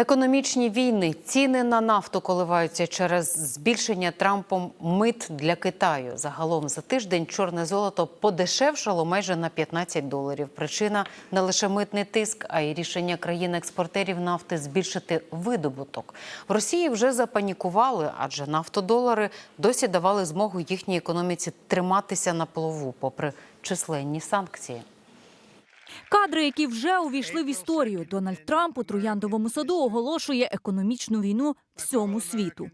Економічні війни, ціни на нафту коливаються через збільшення Трампом мит для Китаю. Загалом за тиждень чорне золото подешевшало майже на 15 доларів. Причина не лише митний тиск, а й рішення країн-експортерів нафти збільшити видобуток. В Росії вже запанікували, адже нафтодолари досі давали змогу їхній економіці триматися на плаву, попри численні санкції. Кадри, які вже увійшли в історію. Дональд Трамп у трояндовому саду оголошує економічну війну всьому світу.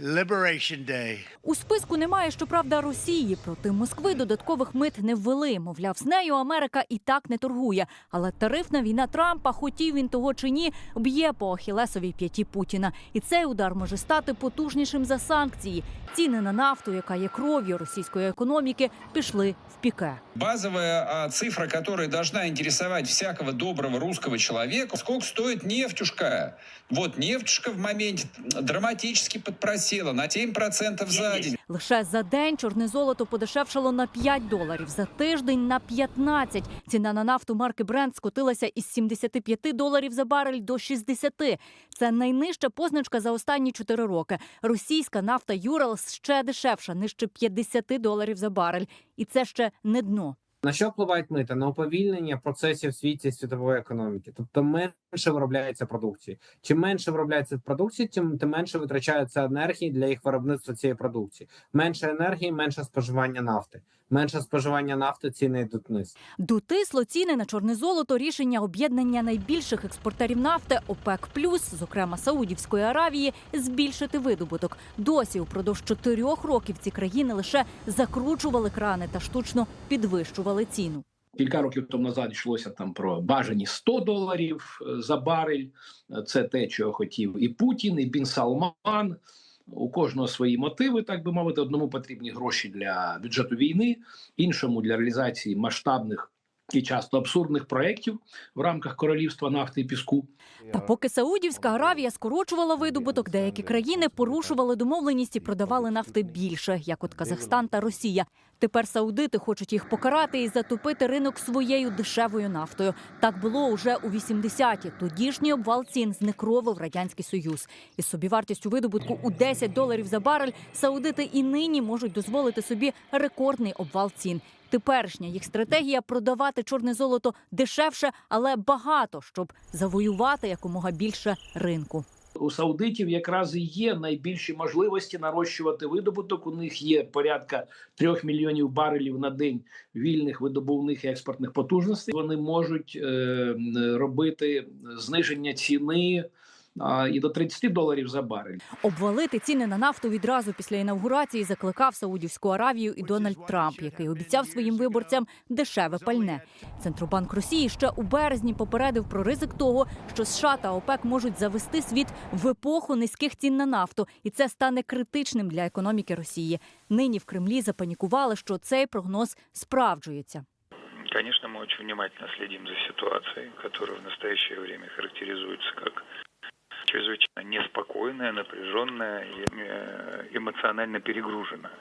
Liberation Day. У списку немає, щоправда, Росії. Проти Москви додаткових мит не ввели. Мовляв, з нею Америка і так не торгує. Але тарифна війна Трампа, хотів він того чи ні, б'є по ахілесовій п'яті Путіна. І цей удар може стати потужнішим за санкції. Ціни на нафту, яка є кров'ю російської економіки, пішли в піке. Базовая а, цифра, которая должна интересовать всякого доброго русского человека, сколько стоит нефтюшка. Вот нефтюшка в моменте драматически подпросела на 7% за день. Лише за день чорне золото подешевшало на 5 доларів, за тиждень на 15. Ціна на нафту марки Brent скотилася із 75 доларів за барель до 60. Це найнижча позначка за останні 4 роки. Російська нафта Юралс ще дешевша, нижче 50 доларів за барель. І це ще не дно. На що впливають мита? На уповільнення процесів в світі світової економіки, тобто менше виробляється продукції. Чим менше виробляється продукції, тим, тим менше витрачається енергії для їх виробництва цієї продукції. Менше енергії, менше споживання нафти. Менше споживання нафти ціни йдуть вниз. Дотисло ціни на чорне золото рішення об'єднання найбільших експортерів нафти ОПЕК+, зокрема Саудівської Аравії, збільшити видобуток. Досі упродовж чотирьох років ці країни лише закручували крани та штучно підвищували ціну. Кілька років тому назад йшлося там про бажані 100 доларів е, за барель. Е, Це те, чого хотів і Путін, і Бін Салман. У кожного свої мотиви, так би мовити. Одному потрібні гроші для бюджету війни, іншому для реалізації масштабних і часто абсурдних проєктів в рамках королівства нафти і піску. Та поки Саудівська Аравія скорочувала видобуток, деякі країни порушували домовленість і продавали нафти більше, як от Казахстан та Росія. Тепер саудити хочуть їх покарати і затопити ринок своєю дешевою нафтою. Так було уже у 80-ті. Тодішній обвал цін знекровив радянський союз. Із собівартістю видобутку у 10 доларів за барель саудити і нині можуть дозволити собі рекордний обвал цін. Теперішня їх стратегія продавати чорне золото дешевше, але багато, щоб завоювати якомога більше ринку. У саудитів якраз і є найбільші можливості нарощувати видобуток. У них є порядка трьох мільйонів барелів на день вільних видобувних і експортних потужностей. Вони можуть е, робити зниження ціни і до 30 доларів за барель. Обвалити ціни на нафту відразу після інавгурації закликав Саудівську Аравію і Дональд Трамп, який обіцяв своїм виборцям дешеве пальне. Центробанк Росії ще у березні попередив про ризик того, що США та ОПЕК можуть завести світ в епоху низьких цін на нафту, і це стане критичним для економіки Росії. Нині в Кремлі запанікували, що цей прогноз справджується. Конечно, мы очень внимательно следим за ситуацией, которая в настоящее время характеризуется как чрезвычайно неспокойная, напряженная и э, эмоционально перегруженная.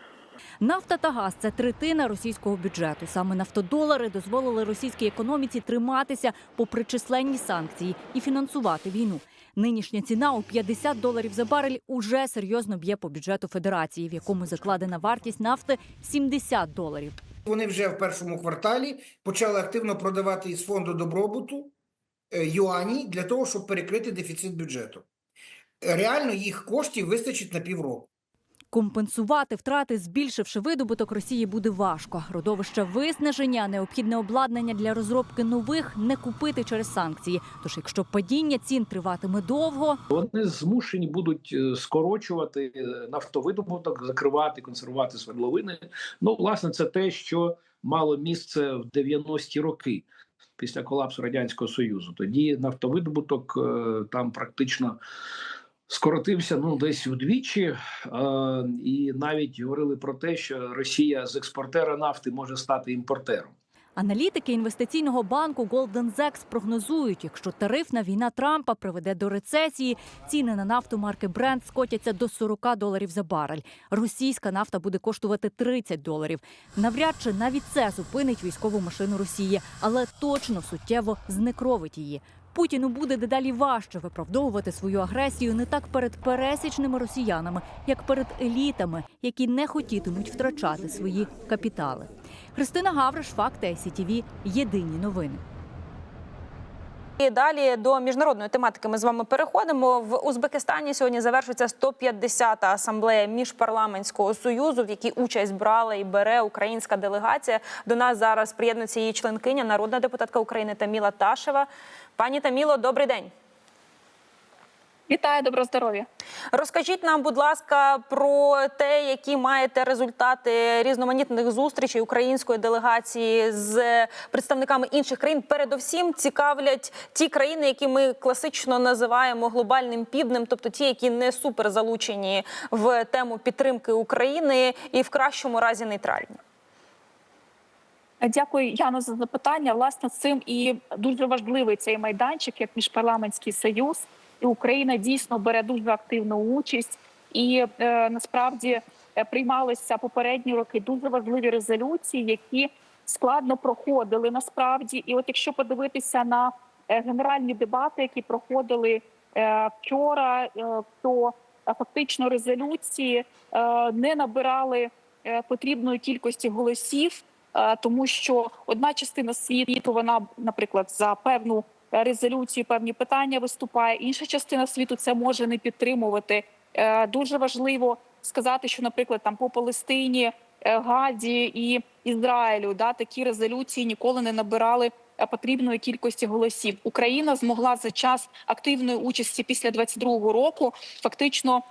Нафта та газ це третина російського бюджету. Саме нафтодолари дозволили російській економіці триматися попри численні санкції і фінансувати війну. Нинішня ціна у 50 доларів за барель уже серйозно б'є по бюджету федерації, в якому закладена вартість нафти 70 доларів. Вони вже в першому кварталі почали активно продавати із фонду добробуту е, юані для того, щоб перекрити дефіцит бюджету. Реально їх коштів вистачить на півроку. Компенсувати втрати, збільшивши видобуток Росії, буде важко. Родовища виснаження, необхідне обладнання для розробки нових не купити через санкції. Тож, якщо падіння цін триватиме довго, Вони змушені будуть е, скорочувати е, нафтовидобуток, закривати, консервувати свердловини. Ну, власне, це те, що мало місце в 90-ті роки після колапсу радянського союзу. Тоді нафтовидобуток е, там практично. Скоротився ну десь вдвічі, е, і навіть говорили про те, що Росія з експортера нафти може стати імпортером. Аналітики інвестиційного банку Goldman Sachs прогнозують, якщо тарифна війна Трампа приведе до рецесії, ціни на нафту марки Brent скотяться до 40 доларів за барель. Російська нафта буде коштувати 30 доларів. Навряд чи навіть це зупинить військову машину Росії, але точно суттєво знекровить її. Путіну буде дедалі важче виправдовувати свою агресію не так перед пересічними росіянами, як перед елітами, які не хотітимуть втрачати свої капітали. Христина Гавриш, факти ICTV, Єдині новини. І далі до міжнародної тематики ми з вами переходимо. В Узбекистані сьогодні завершується 150-та асамблея міжпарламентського союзу, в якій участь брала і бере українська делегація. До нас зараз приєднується її членкиня, народна депутатка України Таміла Ташева. Пані Таміло, добрий день. Вітаю, доброго здоров'я. Розкажіть нам, будь ласка, про те, які маєте результати різноманітних зустрічей української делегації з представниками інших країн. Передовсім цікавлять ті країни, які ми класично називаємо глобальним півднем, тобто ті, які не супер залучені в тему підтримки України і в кращому разі нейтральні. Дякую, Яно, за запитання. Власне, цим і дуже важливий цей майданчик, як міжпарламентський союз, і Україна дійсно бере дуже активну участь. І е, насправді е, приймалися попередні роки дуже важливі резолюції, які складно проходили насправді. І от якщо подивитися на е, генеральні дебати, які проходили е, вчора, е, то фактично резолюції е, не набирали е, потрібної кількості голосів. Е, тому що одна частина світу вона, наприклад, за певну резолюцію, певні питання виступає. Інша частина світу це може не підтримувати. Е, Дуже важливо сказати, що, наприклад, там по Палестині, е, Гаді і Ізраїлю да такі резолюції ніколи не набирали потрібної кількості голосів. Україна змогла за час активної участі після 22-го року фактично.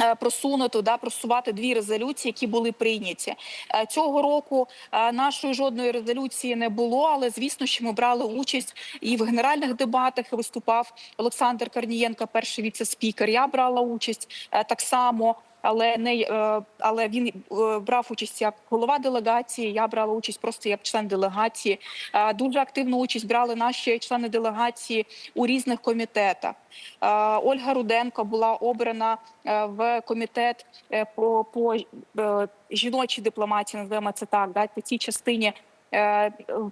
Е, Просунути да просувати дві резолюції, які були прийняті Е, цього року. е, Нашої жодної резолюції не було, але звісно, що ми брали участь і в генеральних дебатах. Виступав Олександр Корнієнко, перший віце-спікер. Я брала участь так само. Але не е, але він е, брав участь як голова делегації. Я брала участь просто як член делегації. Е, Дуже активну участь брали наші члени делегації у різних комітетах. Ольга Руденко була обрана в комітет по, по жіночій дипломатії, називаємо це так, да, по цій частині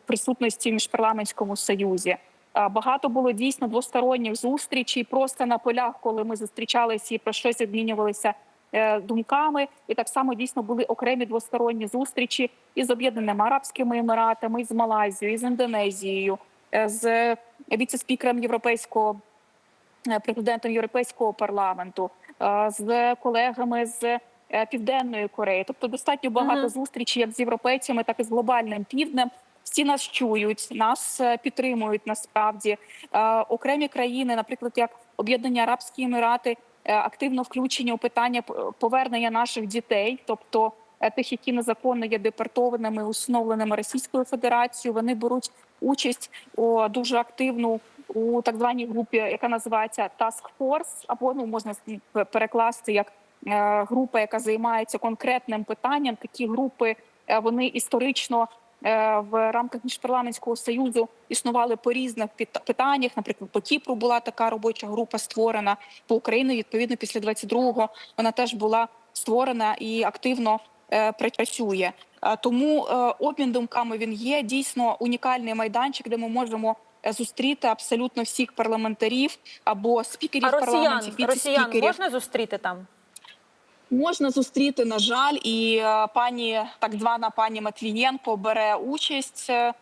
присутності в міжпарламентському союзі. Багато було дійсно двосторонніх зустрічей просто на полях, коли ми зустрічалися і про щось обмінювалися думками. І так само дійсно були окремі двосторонні зустрічі із Об'єднаними Арабськими Еміратами, із Малайзією, з Індонезією, е, з віце-спікером Європейського е, президентом Європейського парламенту, е, з колегами з е, Південної Кореї. Тобто достатньо багато Мгм. зустрічей як з європейцями, так і з глобальним півднем. Всі нас чують, нас е, підтримують насправді. Е, Окремі країни, наприклад, як Об'єднані Арабські Емірати, е, активно включені у питання повернення наших дітей, тобто е, тих, які незаконно є депортованими, усиновленими Російською Федерацією. Вони беруть участь у дуже активну у так званій групі, яка називається Task Force, або ну можна перекласти як е, група, яка займається конкретним питанням. Такі групи е, вони історично е, в рамках міжпарламентського союзу існували по різних пит- питаннях. Наприклад, по Кіпру була така робоча група створена по Україні. Відповідно, після 22-го вона теж була створена і активно е, працює. Е, Тому е, обмін думками він є дійсно унікальний майданчик, де ми можемо е, зустріти абсолютно всіх парламентарів або спікерів А росіян, парламентів, росіян можна зустріти там? Можна зустріти, на жаль, і е, пані так звана пані Матвієнко бере участь е,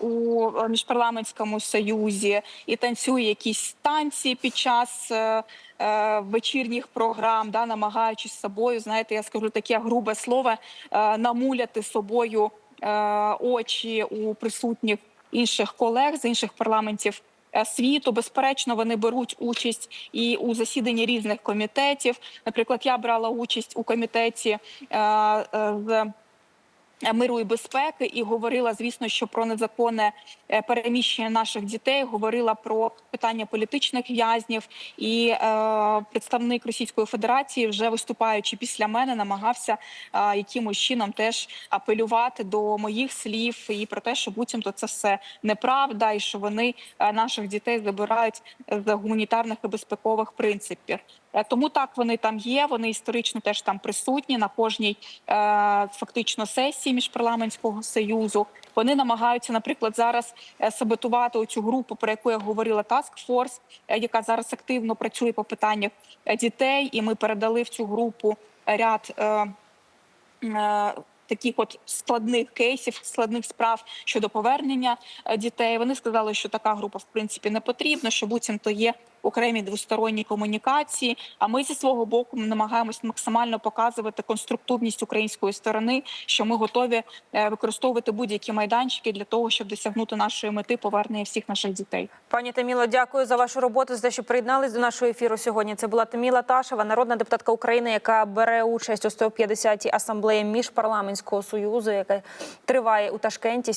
у міжпарламентському союзі і танцює якісь танці під час е, е, вечірніх програм, да, намагаючись собою, знаєте, я скажу таке грубе слово, е, намуляти собою е, очі у присутніх інших колег з інших парламентів. е, світу. Безперечно, вони беруть участь і у засіданні різних комітетів. Наприклад, я брала участь у комітеті е, е, з е, миру і безпеки, і говорила, звісно, що про незаконне е, переміщення наших дітей, говорила про питання політичних в'язнів. І е, представник Російської Федерації, вже виступаючи після мене, намагався е, якимось чином теж апелювати до моїх слів і про те, що буцімто це все неправда, і що вони е, наших дітей забирають з гуманітарних і безпекових принципів. Е, Тому так вони там є. Вони історично теж там присутні на кожній е, фактично сесії міжпарламентського союзу. Вони намагаються, наприклад, зараз е, саботувати оцю групу, про яку я говорила, Task Force, е, яка зараз активно працює по питаннях дітей, і ми передали в цю групу ряд. Е, е, Таких от складних кейсів, складних справ щодо повернення дітей. Вони сказали, що така група в принципі не потрібна, що буцімто є окремі двосторонні комунікації. А ми зі свого боку намагаємось максимально показувати конструктивність української сторони, що ми готові е, використовувати будь-які майданчики для того, щоб досягнути нашої мети повернення всіх наших дітей. Пані Таміло, дякую за вашу роботу, за те, що приєднались до нашого ефіру сьогодні. Це була Таміла Ташева, народна депутатка України, яка бере участь у 150-й асамблеї міжпарламентського союзу, яка триває у Ташкенті.